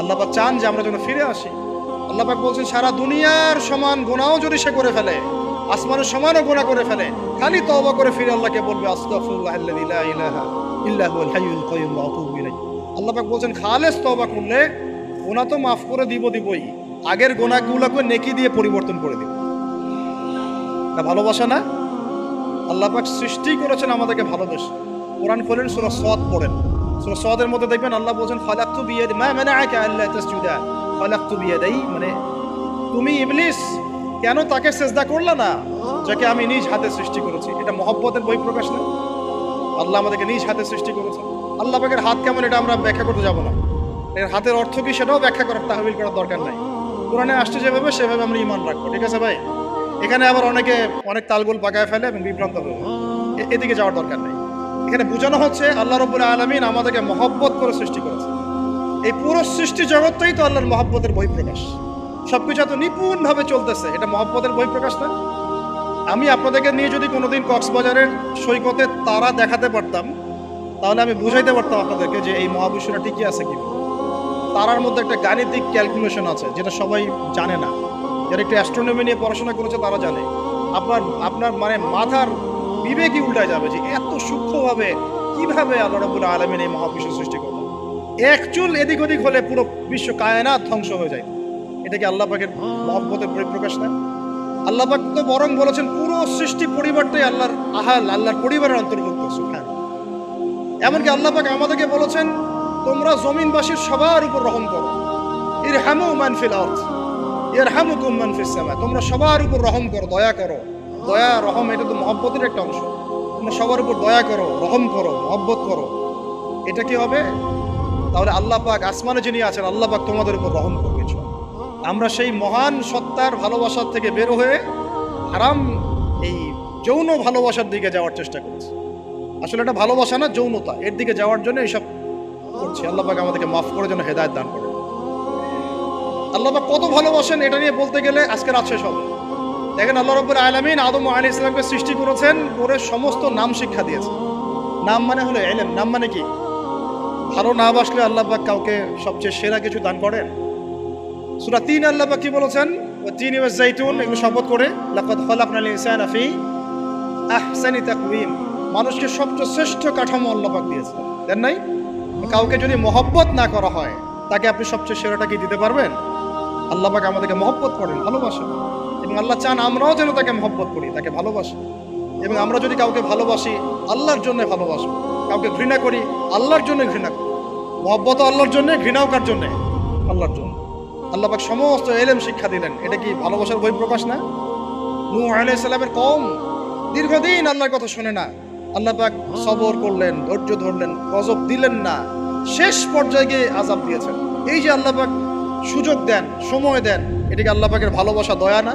আল্লাহ চান যে আমরা যেন ফিরে আসি। আল্লাহ পাক বলছেন, সারা দুনিয়ার সমান গুণাও যদি সে করে ফেলে, আসমানের সমানও গোনা করে ফেলে, খালি তওবা করে ফিরে আল্লাহকে বলবে, আস্তাগফিরুল্লাহ আল্লাযী লা ইলাহা ইল্লা হুয়াল হাইয়ুল কাইয়্যুম ওয়া আতুবু ইলাইহি। আল্লাহ পাক বলছেন, খালেস তওবা করলে গুনাহ তো মাফ করে দিব দিবই, আগের গোনাগুলোকে নেকি দিয়ে পরিবর্তন করে দিব। না ভালোবাসা না? আল্লাহ পাক সৃষ্টি করেছেন আমাদেরকে ভালোবেসে। কোরআন খোলেন সূরা সৎ পড়েন। সূরা সাদের মধ্যে দেখবেন আল্লাহ বলছেন খালাকতু বিয়াদি মা মানাআকা আল্লা তাসজুদা। খালাকতু বিয়াদাই মানে তুমি ইবলিস, কেন তাকে সেজদা করলে না, যাকে আমি নিজ হাতে সৃষ্টি করেছি? এটা মহব্বতের বই প্রকাশ না? আল্লাহ আমাদেরকে নিজ হাতে সৃষ্টি করেছে। আল্লাহ পাকের হাত কেমন, এটা আমরা ব্যাখ্যা করতে যাব না। এর হাতের অর্থ কি সেটাও ব্যাখ্যা করার তাহবিল করার দরকার নাই। কোরআনে আসছে যেভাবে, সেভাবে আমরা ইমান রাখব, ঠিক আছে ভাই? এখানে আবার অনেকে অনেক তালগোল পাকায় ফেলে এবং বিভ্রান্ত হয়ে এদিকে যাওয়ার দরকার নেই। এখানে বোঝানো হচ্ছে আল্লাহ রব্বুল আলমিন আমাদেরকে মহব্বত করে সৃষ্টি করেছে এই পুরো সৃষ্টি জগৎটাই তো আল্লাহর মহব্বতের বহিঃপ্রকাশ সবকিছু এত নিপুণভাবে চলতেছে, এটা মহব্বতের বহিঃপ্রকাশ না? আমি আপনাদেরকে নিয়ে যদি কোনোদিন কক্সবাজারের সৈকতে তারা দেখাতে পারতাম, তাহলে আমি বুঝাইতে পারতাম আপনাদেরকে যে এই মহাবিশ্বটা ঠিকই আছে কি তারার মধ্যে একটা গাণিতিক ক্যালকুলেশন আছে, যেটা সবাই জানে না। যারা একটু অ্যাস্ট্রোনমি নিয়ে পড়াশোনা করেছে তারা জানে। আপনার আপনার মানে মাথার বিবেকই উল্টায় যাবে যে এত সূক্ষ্মভাবে কীভাবে আল্লাহ রাবুল আলমিন এই মহাবিশ্ব সৃষ্টি করলেন এক চুল এদিক ওদিক হলে পুরো বিশ্ব কায়নাত ধ্বংস হয়ে যায়। এটা কি আল্লাহ পাকের মহব্বতের পরিপ্রকাশ না? আল্লাহ পাক তো বরং বলেছেন, পুরো সৃষ্টি পরিবারটাই আল্লাহর আহাল, আল্লাহর পরিবারের অন্তর্ভুক্ত সুখান এমনকি আল্লাহ পাক আমাদেরকে বলেছেন, তোমরা জমিনবাসীর সবার উপর রহম করো। এর হ্যামু মানফিল অর্থ এর হ্যামু কুম মানফিস সামা, তোমরা সবার উপর রহম করো, দয়া করো। দয়া, রহম, এটা তো মহব্বতের একটা অংশ। তোমরা সবার উপর দয়া করো, রহম করো, মহব্বত করো। এটা কি হবে? তাহলে আল্লাহ পাক আসমানে যিনি আছেন, আল্লাহ পাক তোমাদের উপর রহম করবে। আমরা সেই মহান সত্তার ভালোবাসার থেকে বের হয়ে হারাম এই যৌন ভালোবাসার দিকে যাওয়ার চেষ্টা করছি। আসলে এটা ভালোবাসা না, যৌনতা। এর দিকে যাওয়ার জন্য এইসব করছি। আল্লাহ পাক আমাদেরকে মাফ করে যেন হেদায়ত দান করে আল্লাহ পাক কত ভালোবাসেন, এটা নিয়ে বলতে গেলে আজকে রাত শেষ হবে। দেখেন আল্লাহ রব্বুল আলমিন আদম আলী ইসলামকে সৃষ্টি করেছেন করে সমস্ত নাম শিক্ষা দিয়েছেন নাম মানে হলো এলেম। নাম মানে কি? ভালো না বাসলে আল্লাহ পাক কাউকে সবচেয়ে সেরা কিছু দান করেন। সুরা তিন আল্লাহ পাক কি বলেছেন? তিন ইউজ জাইতুন এগুলো শপথ করে, লাকাদ খালাকনাল ইনসানা ফি আহসানি তাকওয়িম। মানুষকে সবচেয়ে শ্রেষ্ঠ কাঠামো আল্লাহ পাক দিয়েছেন দেন নাই? কাউকে যদি মহব্বত না করা হয়, তাকে আপনি সবচেয়ে সেরাটা কি দিতে পারবেন? আল্লাহ পাক আমাদেরকে মহব্বত করেন, ভালোবাসেন। এবং আল্লাহ চান আমরাও যেন তাকে মহব্বত করি, তাকে ভালোবাসি। এবং আমরা যদি কাউকে ভালোবাসি, আল্লাহর জন্য ভালোবাসবো। কাউকে ঘৃণা করি, আল্লাহর জন্য ঘৃণা করি। মহব্বত আল্লাহর জন্য ঘৃণাও কার জন্যে? আল্লাহর জন্য। আল্লাহ সমস্ত এলেম শিক্ষা দিলেন। এটা কি ভালোবাসার বই প্রকাশ না? নূহ আলাইহিস কম দীর্ঘদিন আল্লাহর কথা শোনে না। আল্লাহ পাক সবর করলেন, ধৈর্য ধরলেন, গজব দিলেন না। শেষ পর্যায়ে গিয়ে আজাব দিয়েছেন। এই যে আল্লাহ পাক সুযোগ দেন, সময় দেন, এটাকে আল্লাহ পাকের ভালোবাসা, দয়া না?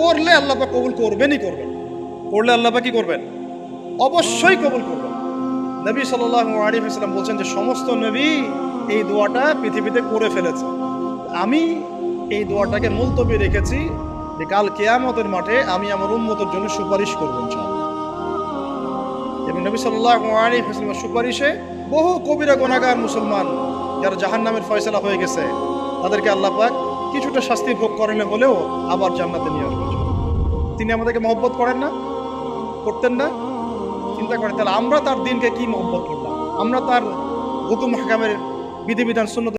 করলে আল্লাহ পাক কবুল করবেনই করবেন। করলে আল্লাহ পাক কি করবেন? অবশ্যই কবুল করবেন। নবী সাল্লাল্লাহু আলাইহি ওয়াসাল্লাম বলছেন যে, সমস্ত নবী এই দোয়াটা পৃথিবীতে করে ফেলেছে। আমি এই দোয়াটাকে মুলতবি রেখেছি যে, কাল কেয়ামতের মাঠে আমি আমার উম্মতের জন্য সুপারিশ করব এবং নবী সাল্লাল্লাহু আলাইহি ওয়াসাল্লামের সুপারিশে বহু কবিরা, গুনাহগার মুসলমান যারা জাহান্নামের ফয়সলা হয়ে গেছে, তাদেরকে আল্লাহ পাক কিছুটা শাস্তি ভোগ করেন হলেও আবার জান্নাতে নিয়ে তিনি আমাদেরকে মহব্বত করেন না, করতেন না, চিন্তা করেন, তাহলে আমরা তার দিনকে কি মহব্বত করলাম? আমরা তার হুকুম হাকামের বিধিবিধান শূন্য